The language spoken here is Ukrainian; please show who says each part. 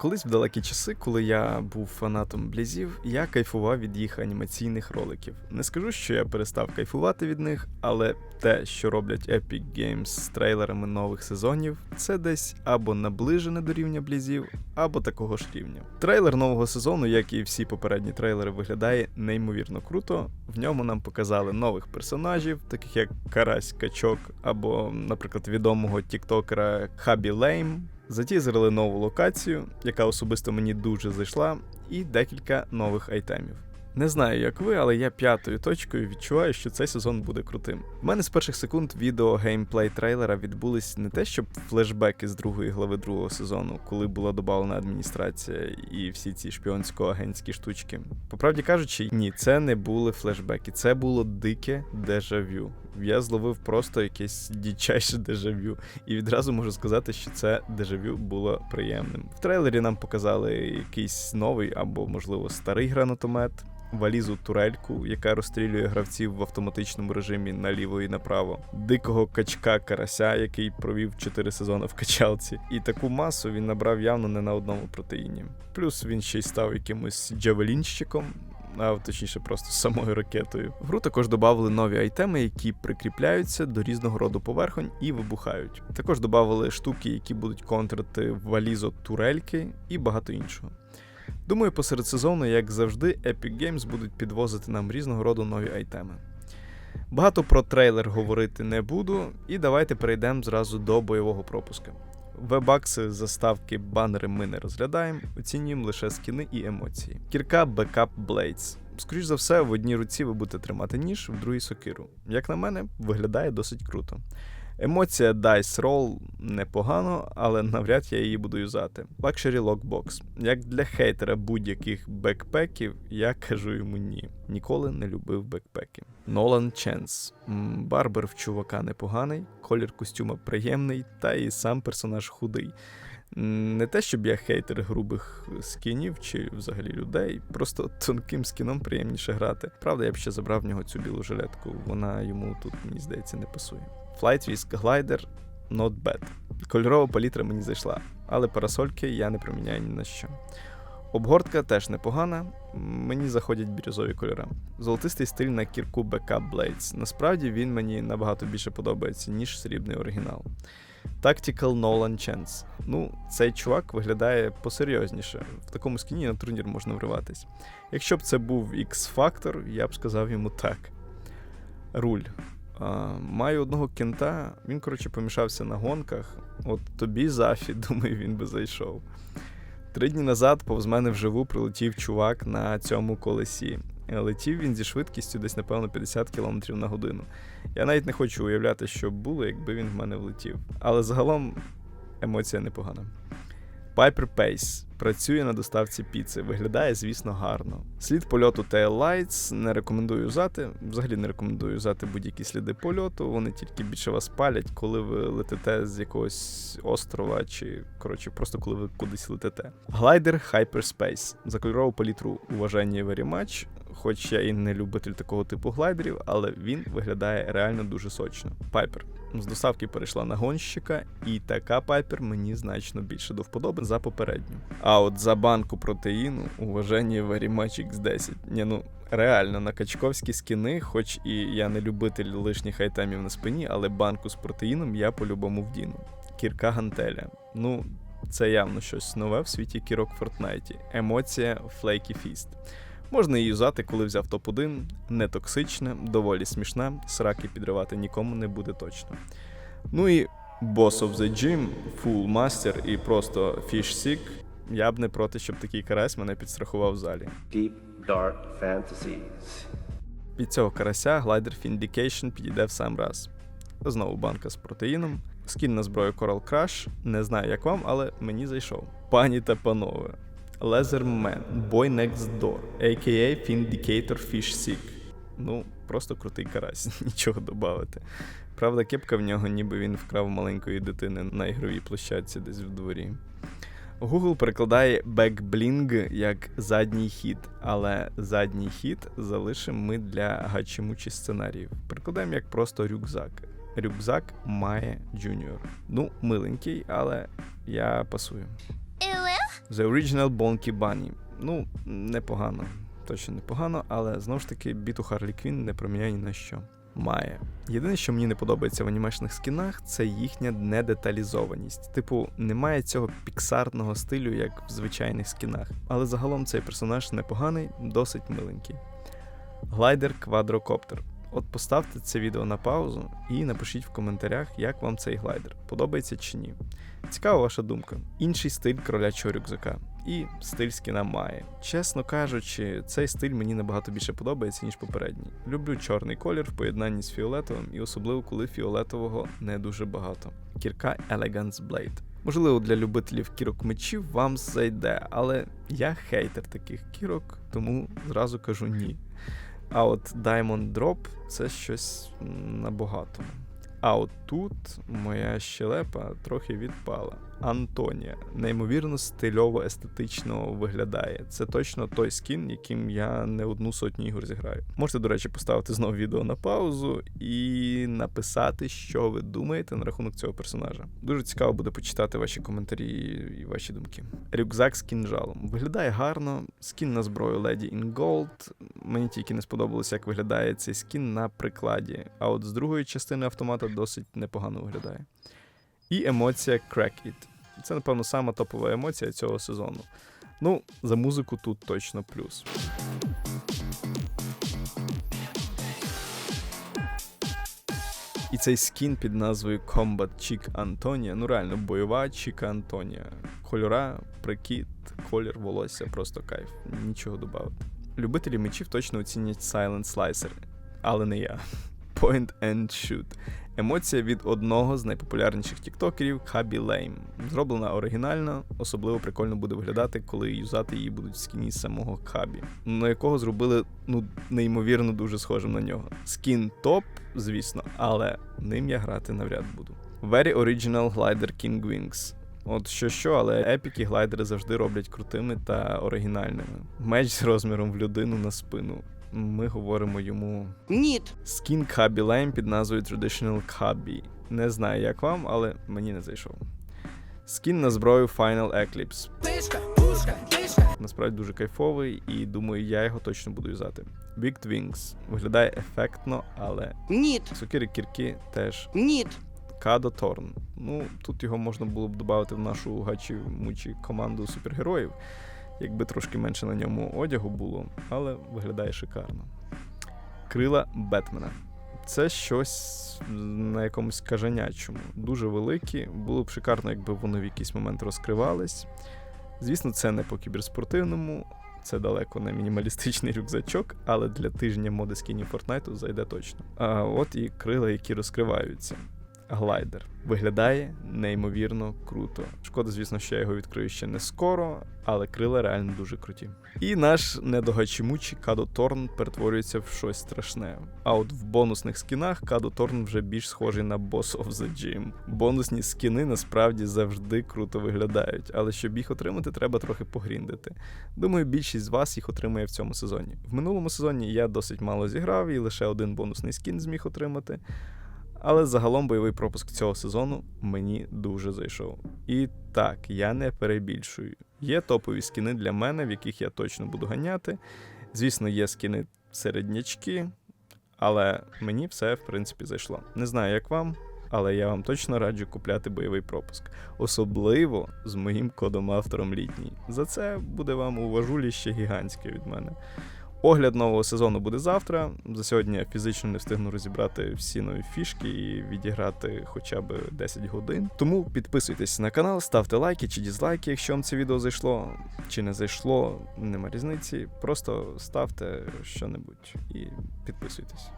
Speaker 1: Колись в далекі часи, коли я був фанатом блізів, я кайфував від їх анімаційних роликів. Не скажу, що я перестав кайфувати від них, але те, що роблять Epic Games з трейлерами нових сезонів, це десь або наближене до рівня блізів, або такого ж рівня. Трейлер нового сезону, як і всі попередні трейлери, виглядає неймовірно круто. В ньому нам показали нових персонажів, таких як Карась Качок, або, наприклад, відомого тіктокера Хабі Лейм. Затізерили нову локацію, яка особисто мені дуже зайшла, і декілька нових айтемів. Не знаю, як ви, але я п'ятою точкою відчуваю, що цей сезон буде крутим. У мене з перших секунд відео геймплей трейлера відбулись не те, щоб флешбеки з другої глави другого сезону, коли була додавлена адміністрація і всі ці шпіонсько-агентські штучки. По правді кажучи, ні, це не були флешбеки, це було дике дежавю. Я зловив просто якесь дічайше дежавю, і відразу можу сказати, що це дежавю було приємним. В трейлері нам показали якийсь новий або, можливо, старий гранатомет, валізу турельку, яка розстрілює гравців в автоматичному режимі наліво і направо, дикого качка карася, який провів 4 сезони в качалці, і таку масу він набрав явно не на одному протеїні. Плюс він ще й став якимось джавелінщиком. А точніше, просто самою ракетою. В гру також додали нові айтеми, які прикріпляються до різного роду поверхонь і вибухають. Також додали штуки, які будуть контрити валізо турельки і багато іншого. Думаю, посеред сезону, як завжди, Epic Games будуть підвозити нам різного роду нові айтеми. Багато про трейлер говорити не буду, і давайте перейдемо зразу до бойового пропуска. Вебакси, заставки, банери ми не розглядаємо, оцінюємо лише скіни і емоції. Кірка Backup Blades. Скоріш за все, в одній руці ви будете тримати ніж, в другій сокиру. Як на мене, виглядає досить круто. Емоція Dice Roll непогано, але навряд я її буду юзати. Luxury Lockbox. Як для хейтера будь-яких бекпеків, я кажу йому ні. Ніколи не любив бекпеки. Нолан Ченс. Барбер в чувака непоганий, колір костюма приємний, та і сам персонаж худий. Не те, щоб я хейтер грубих скінів чи взагалі людей, просто тонким скіном приємніше грати. Правда, я б ще забрав в нього цю білу жилетку, вона йому тут, мені здається, не пасує. Flight Risk Glider not bad. Кольорова палітра мені зайшла, але парасольки я не проміняю ні на що. Обгортка теж непогана, мені заходять бірюзові кольори. Золотистий стиль на кірку Backup Blades. Насправді він мені набагато більше подобається, ніж срібний оригінал. Tactical Nolan Chance. Ну, цей чувак виглядає посерйозніше. В такому скіні на турнір можна вриватись. Якщо б це був X-Factor, я б сказав йому так. Руль. А, маю одного кента, він, коротше, помішався на гонках. От тобі зафі, думаю, він би зайшов. Три дні назад повз мене вживу прилетів чувак на цьому колесі. Летів він зі швидкістю десь, напевно, 50 км на годину. Я навіть не хочу уявляти, що було, якби він в мене влетів. Але загалом емоція непогана. Piper Pace працює на доставці піци. Виглядає, звісно, гарно. Слід польоту Tail Lights не рекомендую юзати. Взагалі не рекомендую юзати будь-які сліди польоту. Вони тільки більше вас палять, коли ви летите з якогось острова, чи коротше, просто коли ви кудись летите. Глайдер Hyperspace. За кольорову палітру уважання very much. Хоч я і не любитель такого типу глайдерів, але він виглядає реально дуже сочно. Пайпер. З доставки перейшла на гонщика, і така пайпер мені значно більше до вподоби за попередню. А от за банку протеїну уваження very much X10. Ні, ну реально на качковські скіни, хоч і я не любитель лишніх айтемів на спині, але банку з протеїном я по-любому вдіну. Кірка гантеля. Ну, це явно щось нове в світі кірок Фортнайті. Емоція Flaky Fist. Можна її юзати, коли взяв топ-1, не токсична, доволі смішна, сраки підривати нікому не буде точно. Ну і Boss of the Gym, Full Master і просто Fish Sick. Я б не проти, щоб такий карась мене підстрахував в залі.
Speaker 2: Deep Dark Fantasies.
Speaker 1: Під цього карася глайдер Vindication підійде в сам раз. Знову банка з протеїном. Скін на зброю Coral Crush. Не знаю, як вам, але мені зайшов. Пані та панове. Leatherman, Boy Next Door, a.k.a. Vindicator Fish Sick. Ну, просто крутий карась, нічого додати. Правда, кепка в нього, ніби він вкрав маленької дитини на ігровій площадці десь в дворі. Google перекладає backbling як задній хід, але задній хід залишимо ми для гачимучі сценаріїв. Перекладаємо як просто рюкзак. Рюкзак має Junior. Ну, миленький, але я пасую. The Original Bonky Bunny. Ну, непогано. Точно непогано, але знову ж таки біту Харлі Квін не проміняє ні на що. Має. Єдине, що мені не подобається в анімешних скінах, це їхня недеталізованість. Типу, немає цього піксарного стилю, як в звичайних скінах. Але загалом цей персонаж непоганий, досить миленький. Глайдер квадрокоптер. От поставте це відео на паузу і напишіть в коментарях, як вам цей глайдер, подобається чи ні. Цікава ваша думка. Інший стиль кролячого рюкзака. І стиль скіна має. Чесно кажучи, цей стиль мені набагато більше подобається, ніж попередній. Люблю чорний колір в поєднанні з фіолетовим, і особливо коли фіолетового не дуже багато. Кірка Elegance Blade. Можливо, для любителів кірок мечів вам зайде, але я хейтер таких кірок, тому зразу кажу ні. А от Diamond Drop це щось набагато. А от тут моя щелепа трохи відпала. Антонія неймовірно стильово естетично виглядає. Це точно той скін, яким я не одну сотню ігор зіграю. Можете, до речі, поставити знову відео на паузу і написати, що ви думаєте на рахунок цього персонажа. Дуже цікаво буде почитати ваші коментарі і ваші думки. Рюкзак з кінжалом виглядає гарно. Скін на зброю Lady in Gold. Мені тільки не сподобалося, як виглядає цей скін на прикладі. А от з другої частини автомата досить непогано виглядає. І емоція Crack It. Це, напевно, сама топова емоція цього сезону. Ну, за музику тут точно плюс. І цей скін під назвою Combat Chick Antonia, ну реально, бойова Чіка Антонія. Кольора, прикид, колір волосся, просто кайф. Нічого додати. Любителі мечів точно оцінять Silent Slicer, але не я. Point and Shoot. Емоція від одного з найпопулярніших тіктокерів Хабі Лейм. Зроблена оригінально, особливо прикольно буде виглядати, коли юзати її будуть в скіні самого Хабі, на якого зробили ну неймовірно дуже схожим на нього. Скін топ, звісно, але ним я грати навряд буду. Very Original Glider King Wings. От що що, але епіки глайдери завжди роблять крутими та оригінальними. Меч з розміром в людину на спину. Ми говоримо йому
Speaker 3: Ніт.
Speaker 1: Скін Кхабі Лейм під назвою Traditional Кхабі. Не знаю, як вам, але мені не зайшов. Скін на зброю Final Eclipse.
Speaker 3: Пишка, пушка, пишка.
Speaker 1: Насправді дуже кайфовий, і думаю, я його точно буду юзати. Big Wings. Виглядає ефектно, але
Speaker 3: Ніт.
Speaker 1: сокири кірки теж.
Speaker 3: Ніт.
Speaker 1: Кадо Торн. Ну, тут його можна було б додати в нашу гачі мучі команду супергероїв, якби трошки менше на ньому одягу було, але виглядає шикарно. Крила Бетмена. Це щось на якомусь кажанячому. Дуже великі. Було б шикарно, якби вони в якийсь момент розкривались. Звісно, це не по кіберспортивному, це далеко не мінімалістичний рюкзачок, але для тижня моди скінів Фортнайту зайде точно. А от і крила, які розкриваються. Глайдер виглядає неймовірно круто. Шкода, звісно, що я його відкрию ще не скоро, але крила реально дуже круті. І наш недогачимучий Кадо Торн перетворюється в щось страшне. А от в бонусних скінах Кадо Торн вже більш схожий на Boss of the Gym. Бонусні скіни насправді завжди круто виглядають, але щоб їх отримати, треба трохи погріндити. Думаю, більшість з вас їх отримує в цьому сезоні. В минулому сезоні я досить мало зіграв і лише один бонусний скін зміг отримати. Але загалом бойовий пропуск цього сезону мені дуже зайшов. І так, я не перебільшую. Є топові скіни для мене, в яких я точно буду ганяти. Звісно, є скіни середнячки, але мені все, в принципі, зайшло. Не знаю, як вам, але я вам точно раджу купляти бойовий пропуск. Особливо з моїм кодом автором літній. За це буде вам уважуліще гігантське від мене. Огляд нового сезону буде завтра. За сьогодні я фізично не встигну розібрати всі нові фішки і відіграти хоча б 10 годин. Тому підписуйтесь на канал, ставте лайки чи дізлайки, якщо вам це відео зайшло чи не зайшло, нема різниці. Просто ставте що-небудь і підписуйтесь.